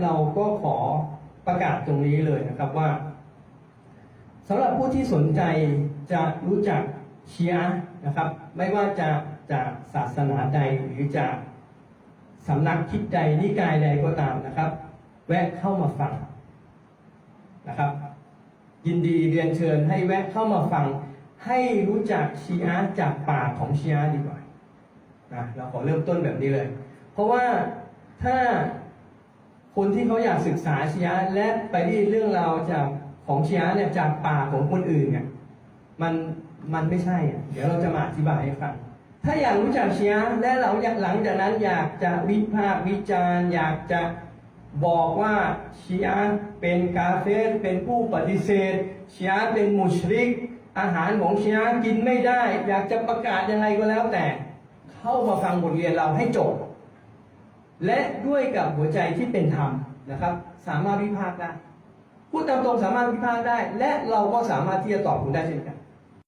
เราก็ขอประกาศตรงนี้เลยนะครับว่าสำหรับผู้ที่สนใจจะรู้จักชียะนะครับ ไม่ว่าจะจากศาสนาใดหรือจากสำนักคิดใดนิกายใดก็ตามนะครับ แวะเข้ามาฟังนะครับ ยินดีเรียนเชิญให้แวะเข้ามาฟัง ให้รู้จักชีอะจากปากของชีอะดีกว่านะเราขอเริ่มต้นแบบนี้เลย เพราะว่าถ้า คนที่เขาอยากศึกษาชีอะห์และไปได้ยิเรื่องราวจากของชีอะห์เนี่ยจากปากของคนอื่นเนี่ยมันมันไม่ใช่อะเดี๋ยวเราจะมาอธิบายให้ฟังถ้าอยากรู้จักชีอะห์และเราอยากหลังจากนั้นอยากจะวิพากษ์วิจารณ์ อยากจะบอกว่าชีอะห์เป็นกาเฟรเป็นผู้ปฏิเสธชีอะห์เป็นมุชริก อาหารของชีอะห์กินไม่ได้ อยากจะประกาศยังไงก็แล้วแต่ เข้ามาฟังบทเรียนเราให้จบ และด้วยกับหัวใจที่เป็นธรรมนะครับ สามารถวิพากษ์ได้พูดตามตรงสามารถวิพากษ์ได้ และเราก็สามารถที่จะตอบคุณได้เช่นกัน